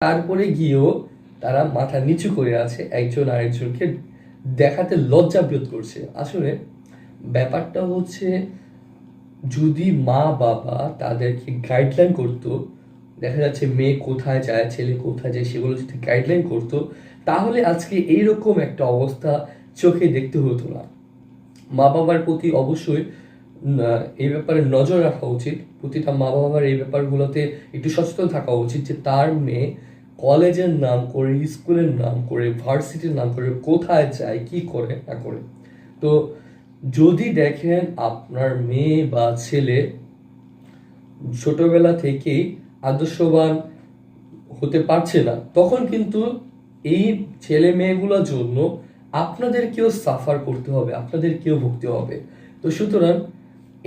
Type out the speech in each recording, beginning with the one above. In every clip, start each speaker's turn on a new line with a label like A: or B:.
A: তারপরে গিয়েও তারা মাথা নিচু করে আছে একজন আরেকজনকে দেখাতে লজ্জা বোধ করছে। আসলে ব্যাপারটা হচ্ছে যদি মা বাবা তাদেরকে গাইডলাইন করতো, দেখা যাচ্ছে মেয়ে কোথায় যায়, ছেলে কোথায় যায়, সেগুলো যদি গাইডলাইন করতো, তাহলে আজকে এইরকম একটা অবস্থা চোখে দেখতে হতো না। মা বাবার প্রতি অবশ্যই এই ব্যাপারে নজর রাখা উচিত। প্রতিটা মা বাবার এই ব্যাপারগুলোতে একটু সচেতন থাকা উচিত যে তার মেয়ে কলেজের নাম করে, স্কুলের নাম করে, ভার্সিটির নাম করে, কোথায় যায়, কি করে, না করে। তো যদি দেখেন আপনার মেয়ে বা ছেলে ছোটবেলা থেকেই আদর্শবান হতে পারছে না, তখন কিন্তু এই ছেলে মেয়েগুলোর জন্য আপনাদেরকেও সাফার করতে হবে আপনাদেরকেও ভুগতে হবে। তো সুতরাং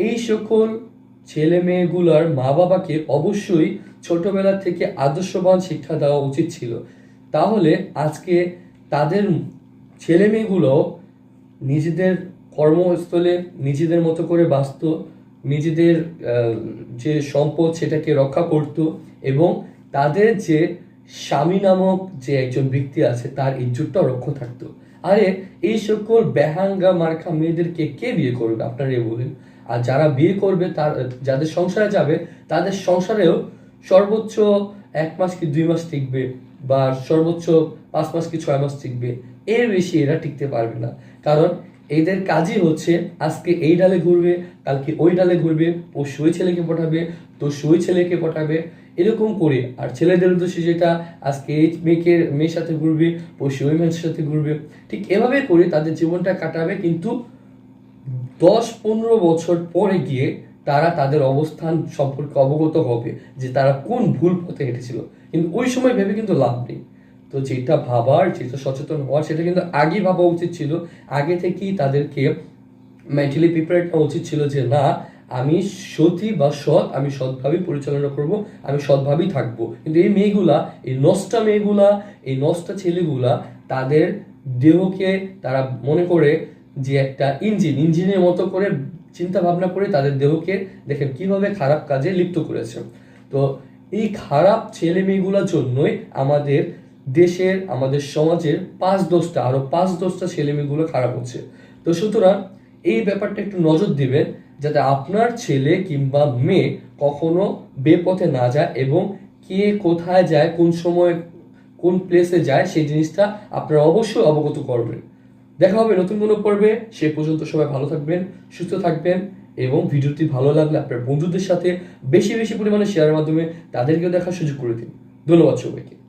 A: এই সকল ছেলে মেয়েগুলোর মা বাবাকে অবশ্যই ছোটবেলা থেকে আদর্শবান শিক্ষা দেওয়া উচিত ছিল। তাহলে আজকে তাদের ছেলে মেয়েগুলো নিজেদের কর্মস্থলে নিজেদের মতো করে বাঁচত, নিজেদের যে সম্পদ সেটাকে রক্ষা করত এবং তাদের যে স্বামী নামক যে একজন ব্যক্তি আছে তার ইজ্জতটাও রক্ষা থাকতো। আরে এই সকল বেহাঙ্গা মার্খা মেয়েদেরকে কে বিয়ে করবে? আপনারা এ বলেন। আর যারা বিয়ে করবে তার, যাদের সংসারে যাবে, তাদের সংসারেও সর্বোচ্চ এক মাস কি দুই মাস টিকবে বা সর্বোচ্চ পাঁচ মাস কি ছয় মাস টিকবে, এর বেশি এরা টিকতে পারবে না। কারণ এদের কাজই হচ্ছে আজকে এই ডালে ঘুরবে, কালকে ওই ডালে ঘুরবে ও সই ছেলেকে পটাবে তো সই ছেলেকে পটাবে এরকম করে। আর ছেলেদের উদ্দেশ্যে যেটা আজকে এই মেয়েকে, মেয়ের সাথে ঘুরবে ও সই মেয়ের সাথে ঘুরবে। ঠিক এভাবে করে তাদের জীবনটা কাটাবে, কিন্তু দশ পনেরো বছর পরে গিয়ে তারা তাদের অবস্থান সম্পর্কে অবগত হবে যে তারা কোন ভুল পথে হেঁটেছিল। কিন্তু ওই সময় ভেবে কিন্তু লাভ নেই। তো যেটা ভাবার, যেটা সচেতন হওয়ার, সেটা কিন্তু আগে ভাবা উচিত ছিল। আগে থেকেই তাদেরকে মেন্টালি প্রিপেয়ার হওয়া উচিত ছিল যে, না, আমি সতী বা সৎ, আমি সৎভাবেই পরিচালনা করব, আমি সৎভাবেই থাকব। কিন্তু এই মেয়েগুলা, এই নষ্টা মেয়েগুলা, এই নষ্টা ছেলেগুলা, তাদের দেহকে তারা মনে করে যে একটা ইঞ্জিন, ইঞ্জিনের মতো করে চিন্তা ভাবনা করে তাদের দেহকে দেখেন কীভাবে খারাপ কাজে লিপ্ত করেছে। তো এই খারাপ ছেলে মেয়েগুলোর জন্যই আমাদের দেশের, আমাদের সমাজের পাঁচ দশটা, আরও পাঁচ দশটা ছেলে মেয়েগুলো খারাপ হচ্ছে। তো সুতরাং এই ব্যাপারটা একটু নজর দিবেন যাতে আপনার ছেলে কিংবা মেয়ে কখনো বেপথে না যায় এবং কে কোথায় যায়, কোন সময় কোন প্লেসে যায়, সেই জিনিসটা আপনারা অবশ্যই অবগত করবেন। দেখা হবে নতুন কোনো পর্বে। সে পর্যন্ত সবাই ভালো থাকবেন, সুস্থ থাকবেন এবং ভিডিওটি ভালো লাগলে আপনার বন্ধুদের সাথে বেশি বেশি পরিমাণে শেয়ারের মাধ্যমে তাদেরকেও দেখার সুযোগ করে দিন। ধন্যবাদ সবাইকে।